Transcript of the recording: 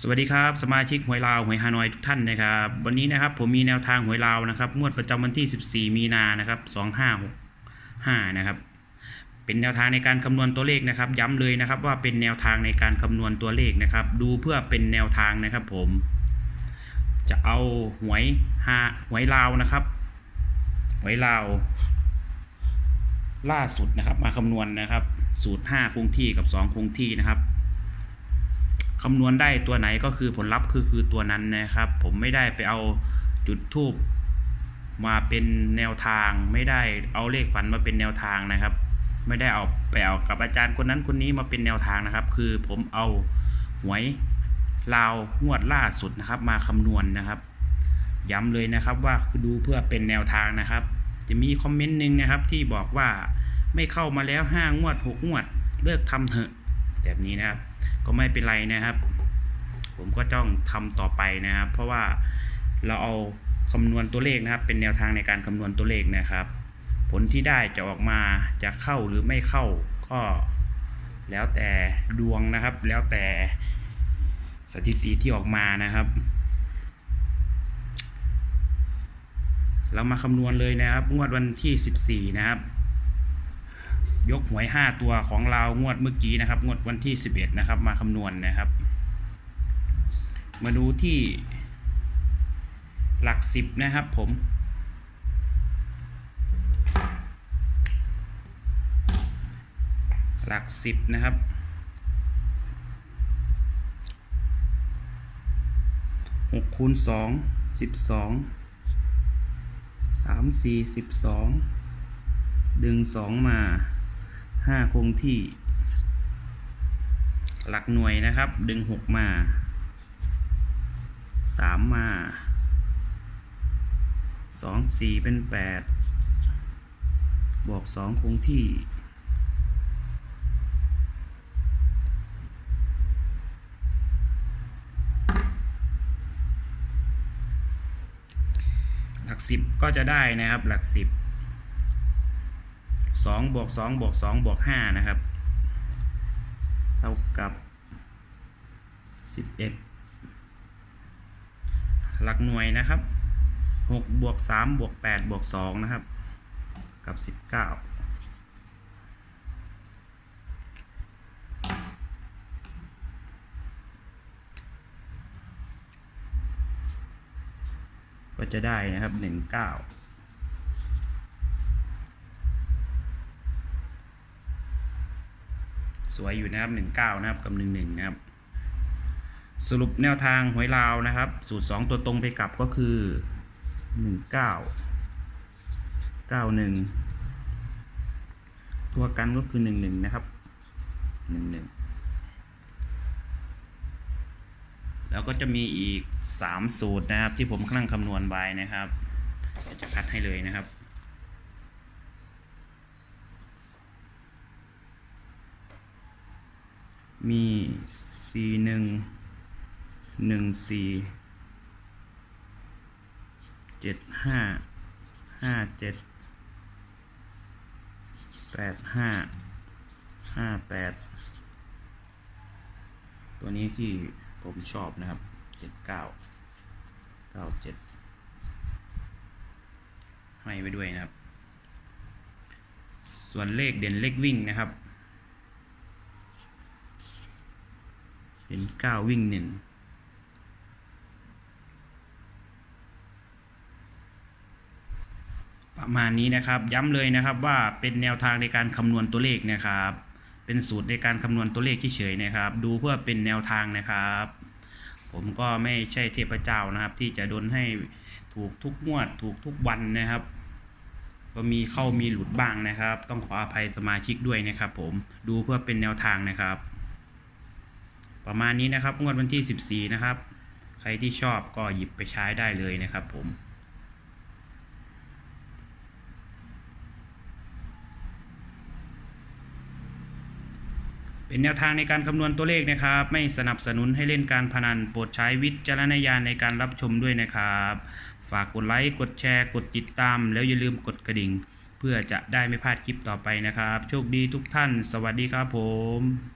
สวัสดีครับสมาชิกหวยลาวหวยฮานอยทุกท่านนะครับวันนี้นะครับผมมีแนวทางหวยลาวนะครับงวดประจำวันที่ 14 มีนานะครับ2565นะครับเป็นแนวทางในการคำนวณตัวเลขนะครับ ย้ำเลยนะครับว่าเป็นแนวทางในการคำนวณตัวเลขนะครับ ดูเพื่อเป็นแนวทางนะครับผม จะเอาหวยฮาหวยลาวนะครับหวยลาว ล่าสุดนะครับมาคำนวณนะครับสูตร5คงที่กับ 2 คงที่นะครับ คำนวณได้ตัวไหนก็คือผลลัพธ์คือคือตัวนั้นนะครับ ผมไม่ได้ไปเอาจุดทูบมาเป็นแนวทางไม่ได้เอาเลขฝันมาเป็นแนวทางนะครับ ไม่ได้เอาไปเอากับอาจารย์คนนั้นคนนี้มาเป็นแนวทางนะครับ คือผมเอาหวยลาวงวดล่าสุดนะครับ มาคำนวณนะครับ ย้ำเลยนะครับว่าดูเพื่อเป็นแนวทางนะครับ จะมีคอมเมนต์หนึ่งนะครับ ที่บอกว่าไม่เข้ามาแล้วห้างวดหกงวดเลิกทำเถอะแบบนี้นะครับ ก็ไม่เป็นไรนะครับ ผมก็ต้องทำต่อไปนะครับ เพราะว่าเราเอาคำนวณตัวเลขนะครับ เป็นแนวทางในการคำนวณตัวเลขนะครับ ผลที่ได้จะออกมาจะเข้าหรือไม่เข้าก็แล้วแต่ดวงนะครับ แล้วแต่สถิติที่ออกมานะครับ เรามาคำนวณเลยนะครับ งวดวันที่ 14 นะครับ ยกหวย 5 ตัวของเรางวดเมื่อกี้นะครับ งวดวันที่ 11 นะครับ มาคำนวณนะครับ มาดูที่หลัก 10 นะครับผม หลัก 10 นะครับ 6 คูณ 2 12 3 4 12 ดึง 2 มา ห้าคงที่ หลักหน่วยนะครับ ดึงหกมาสามมาสองสี่เป็นแปดบวกสองคงที่หลักสิบก็จะได้นะครับหลักสิบ 2บวก2บวก2บวก5นะครับ เท่ากับ 11 หลักหน่วยนะครับ6บวก3บวก8บวก2นะครับ กับ 19ก็จะได้นะครับ 19 สวยอยู่นะครับ 19 นะครับกับ 11 นะครับ สรุปแนวทางหวยลาวนะครับ สูตร 2 ตัวตรงไปกลับก็คือ 19 91 ตัวกันก็คือ 11 นะครับ 11 แล้วก็จะมีอีก 3 สูตรนะครับที่ผมกำลังคำนวณไว้นะครับจะคัดให้เลยนะครับ มีสี่หนึ่งหนึ่งสีเจ็ดห้าห้าเจ็ดแปดห้าห้าแปดตัวนี้ที่ผมชอบนะครับเจ็ดเก้าเก้าเจ็ดให้ไปด้วยนะครับ ส่วนเลขเด่นเลขวิ่งนะครับ เป็นเก้าวิ่งหนึ่งประมาณนี้นะครับย้ำเลยนะครับว่าเป็นแนวทางในการคำนวณตัวเลขนะครับ เป็นสูตรในการคำนวณตัวเลขเฉยๆนะครับ ดูเพื่อเป็นแนวทางนะครับ ผมก็ไม่ใช่เทพเจ้านะครับ ที่จะดนให้ถูกทุกงวดถูกทุกวันนะครับ ก็มีเข้ามีหลุดบ้างนะครับ ต้องขออภัยสมาชิกด้วยนะครับ ผมดูเพื่อเป็นแนวทางนะครับ ประมาณนี้นะครับงวดวันที่ 14 นะครับ ใครที่ชอบก็หยิบไปใช้ได้เลยนะครับผมเป็นแนวทางในการคำนวณตัวเลขนะครับ ไม่สนับสนุนให้เล่นการพนันโปรดใช้วิจารณญาณในการรับชมด้วยนะครับ ฝากกดไลค์กดแชร์ กดติดตาม แล้วอย่าลืมกดกระดิ่ง เพื่อจะได้ไม่พลาดคลิปต่อไปนะครับ โชคดีทุกท่าน สวัสดีครับผม